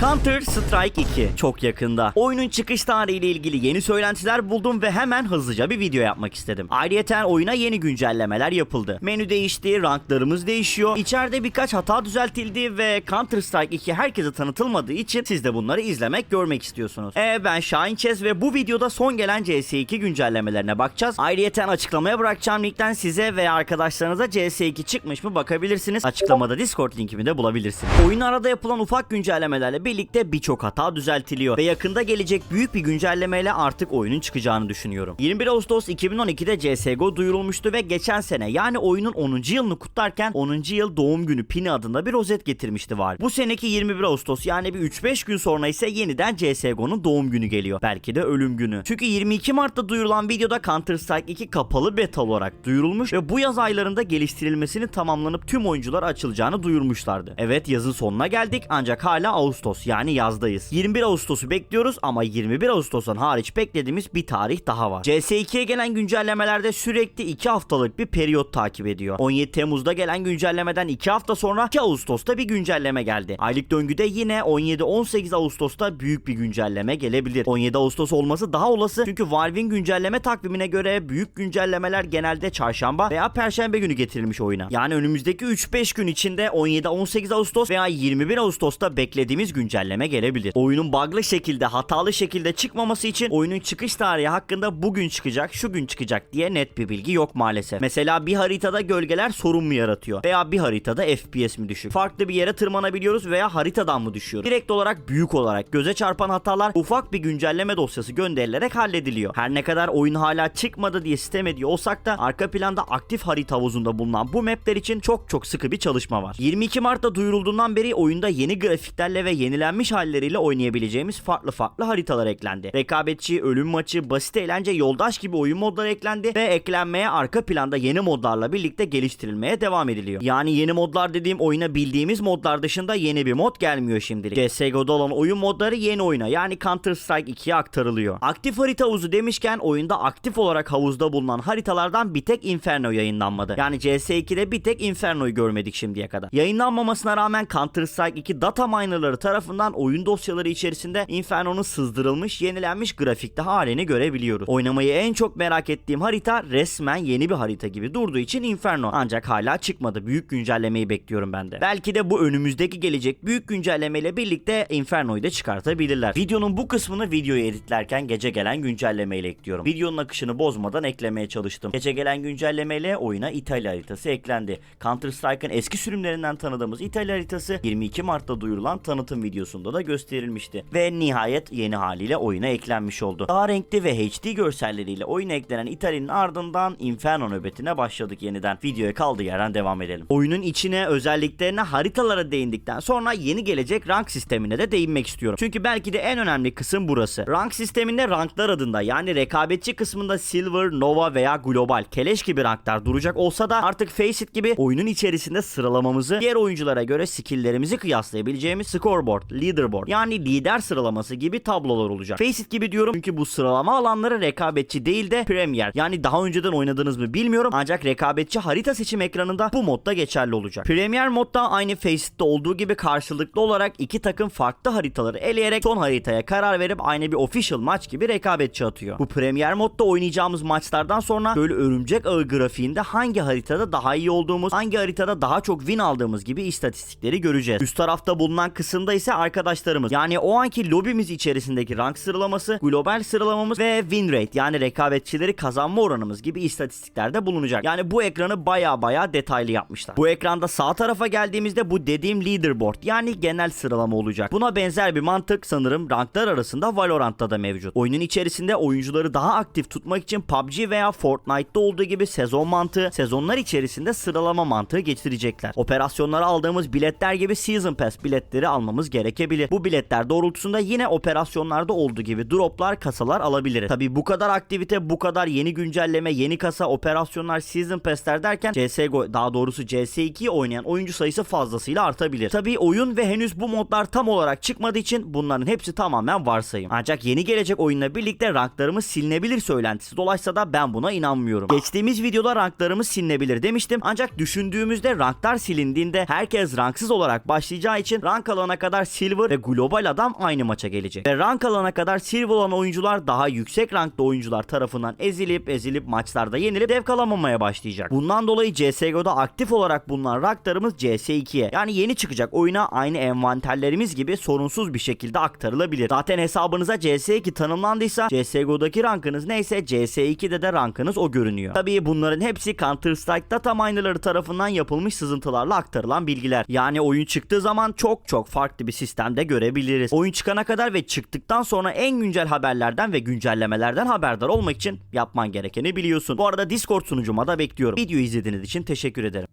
Counter Strike 2 çok yakında. Oyunun çıkış tarihiyle ilgili yeni söylentiler buldum ve hemen hızlıca bir video yapmak istedim. Ayrıyeten oyuna yeni güncellemeler yapıldı. Menü değişti, ranklarımız değişiyor. İçeride birkaç hata düzeltildi ve Counter Strike 2 herkese tanıtılmadığı için siz de bunları izlemek, görmek istiyorsunuz. E ben Şahin Çez ve bu videoda son gelen CS2 güncellemelerine bakacağız. Ayrıyeten açıklamaya bırakacağım linkten size veya arkadaşlarınıza CS2 çıkmış mı bakabilirsiniz. Açıklamada Discord linkimi de bulabilirsiniz. Oyun arada yapılan ufak güncellemelerle birlikte birçok hata düzeltiliyor ve yakında gelecek büyük bir güncellemeyle artık oyunun çıkacağını düşünüyorum. 21 Ağustos 2012'de CSGO duyurulmuştu ve geçen sene yani oyunun 10. yılını kutlarken 10. yıl doğum günü pini adında bir rozet getirmişti var. Bu seneki 21 Ağustos yani bir 3-5 gün sonra ise yeniden CSGO'nun doğum günü geliyor. Belki de ölüm günü. Çünkü 22 Mart'ta duyurulan videoda Counter Strike 2 kapalı beta olarak duyurulmuş ve bu yaz aylarında geliştirilmesini tamamlanıp tüm oyunculara açılacağını duyurmuşlardı. Evet yazın sonuna geldik ancak hala Ağustos yani yazdayız. 21 Ağustos'u bekliyoruz ama 21 Ağustos'tan hariç beklediğimiz bir tarih daha var. CS2'ye gelen güncellemelerde sürekli 2 haftalık bir periyot takip ediyor. 17 Temmuz'da gelen güncellemeden 2 hafta sonra 2 Ağustos'ta bir güncelleme geldi. Aylık döngüde yine 17-18 Ağustos'ta büyük bir güncelleme gelebilir. 17 Ağustos olması daha olası çünkü Valve'in güncelleme takvimine göre büyük güncellemeler genelde çarşamba veya perşembe günü getirilmiş oyuna. Yani önümüzdeki 3-5 gün içinde 17-18 Ağustos veya 21 Ağustos'ta beklediğimiz güncelleme gelebilir. Oyunun bug'lı şekilde, hatalı şekilde çıkmaması için oyunun çıkış tarihi hakkında bugün çıkacak, şu gün çıkacak diye net bir bilgi yok maalesef. Mesela bir haritada gölgeler sorun mu yaratıyor? Veya bir haritada FPS mi düşük? Farklı bir yere tırmanabiliyoruz veya haritadan mı düşüyoruz? Direkt olarak büyük olarak göze çarpan hatalar ufak bir güncelleme dosyası gönderilerek hallediliyor. Her ne kadar oyun hala çıkmadı diye sistem ediyor olsak da arka planda aktif harita havuzunda bulunan bu mapler için çok çok sıkı bir çalışma var. 22 Mart'ta duyurulduğundan beri oyunda yeni grafiklerle ve yenilenmiş halleriyle oynayabileceğimiz farklı farklı haritalar eklendi. Rekabetçi, ölüm maçı, basit eğlence, yoldaş gibi oyun modları eklendi ve eklenmeye arka planda yeni modlarla birlikte geliştirilmeye devam ediliyor. Yani yeni modlar dediğim oyuna bildiğimiz modlar dışında yeni bir mod gelmiyor şimdilik. CSGO'da olan oyun modları yeni oyuna yani Counter Strike 2'ye aktarılıyor. Aktif harita havuzu demişken oyunda aktif olarak havuzda bulunan haritalardan bir tek Inferno yayınlanmadı. Yani CS2'de bir tek Inferno'yu görmedik şimdiye kadar. Yayınlanmamasına rağmen Counter Strike 2 data minerları tarafından oyun dosyaları içerisinde Inferno'nun sızdırılmış, yenilenmiş grafikte halini görebiliyoruz. Oynamayı en çok merak ettiğim harita resmen yeni bir harita gibi durduğu için Inferno. Ancak hala çıkmadı. Büyük güncellemeyi bekliyorum ben de. Belki de bu önümüzdeki gelecek büyük güncellemeyle birlikte Inferno'yu da çıkartabilirler. Videonun bu kısmını videoyu editlerken gece gelen güncellemeyle ekliyorum. Videonun akışını bozmadan eklemeye çalıştım. Gece gelen güncellemeyle oyuna İtalya haritası eklendi. Counter Strike'ın eski sürümlerinden tanıdığımız İtalya haritası 22 Mart'ta duyurulan tanıtım videosunda da gösterilmişti. Ve nihayet yeni haliyle oyuna eklenmiş oldu. Daha renkli ve HD görselleriyle oyuna eklenen İtalya'nın ardından Inferno nöbetine başladık yeniden. Videoya kaldığı yerden devam edelim. Oyunun içine, özelliklerine, haritalara değindikten sonra yeni gelecek rank sistemine de değinmek istiyorum. Çünkü belki de en önemli kısım burası. Rank sisteminde ranklar adında yani rekabetçi kısmında Silver, Nova veya Global, Keleş gibi ranklar duracak olsa da artık Faceit gibi oyunun içerisinde sıralamamızı diğer oyunculara göre skilllerimizi kıyaslayabileceğimiz scoreboard, leaderboard yani lider sıralaması gibi tablolar olacak. Faceit gibi diyorum çünkü bu sıralama alanları rekabetçi değil de Premier. Yani daha önceden oynadınız mı bilmiyorum ancak rekabetçi harita seçim ekranında bu modda geçerli olacak. Premier modda aynı Faceit'te olduğu gibi karşılıklı olarak iki takım farklı haritaları eleyerek son haritaya karar verip aynı bir official maç gibi rekabetçi atıyor. Bu Premier modda oynayacağımız maçlardan sonra böyle örümcek ağı grafiğinde hangi haritada daha iyi olduğumuz, hangi haritada daha çok win aldığımız gibi istatistikleri göreceğiz. Üst tarafta bulunan kısımda ise arkadaşlarımız yani o anki lobimiz içerisindeki rank sıralaması, global sıralamamız ve win rate yani rekabetçileri kazanma oranımız gibi istatistiklerde bulunacak. Yani bu ekranı baya baya detaylı yapmışlar. Bu ekranda sağ tarafa geldiğimizde bu dediğim leaderboard yani genel sıralama olacak. Buna benzer bir mantık sanırım ranklar arasında Valorant'ta da mevcut. Oyunun içerisinde oyuncuları daha aktif tutmak için PUBG veya Fortnite'da olduğu gibi sezon mantığı, sezonlar içerisinde sıralama mantığı getirecekler. Operasyonlara aldığımız biletler gibi Season Pass biletleri almamız gerekebilir. Bu biletler doğrultusunda yine operasyonlarda olduğu gibi droplar, kasalar alabiliriz. Tabi bu kadar aktivite, bu kadar yeni güncelleme, yeni kasa, operasyonlar, Season Pass'ler derken CSGO daha doğrusu CS2'yi oynayan oyuncu sayısı fazlasıyla artabilir. Tabi oyun ve henüz bu modlar tam olarak çıkmadığı için bunların hepsi tamamen varsayım. Ancak yeni gelecek oyunla birlikte ranklarımız silinebilir söylentisi dolaysa da ben buna inanmıyorum. Geçtiğimiz videoda ranklarımız silinebilir demiştim ancak düşündüğümüzde ranklar silindiğinde herkes ranksız olarak başlayacağı için rank alana kadar Silver ve Global Adam aynı maça gelecek. Ve rank alana kadar Silver olan oyuncular daha yüksek rankta oyuncular tarafından ezilip ezilip maçlarda yenilip zevk alamamaya başlayacak. Bundan dolayı CSGO'da aktif olarak bulunan ranklarımız CS2'ye yani yeni çıkacak oyuna aynı envanterlerimiz gibi sorunsuz bir şekilde aktarılabilir. Zaten hesabınıza CS2 tanımlandıysa CSGO'daki rankınız neyse CS2'de de rankınız o görünüyor. Tabii bunların hepsi Counter Strike data minerları tarafından yapılmış sızıntılarla aktarılan bilgiler. Yani oyun çıktığı zaman çok çok farklı bir sistemde görebiliriz. Oyun çıkana kadar ve çıktıktan sonra en güncel haberlerden ve güncellemelerden haberdar olmak için yapman gerekeni biliyorsun. Bu arada Discord sunucuma da bekliyorum. Video izlediğiniz için teşekkür ederim.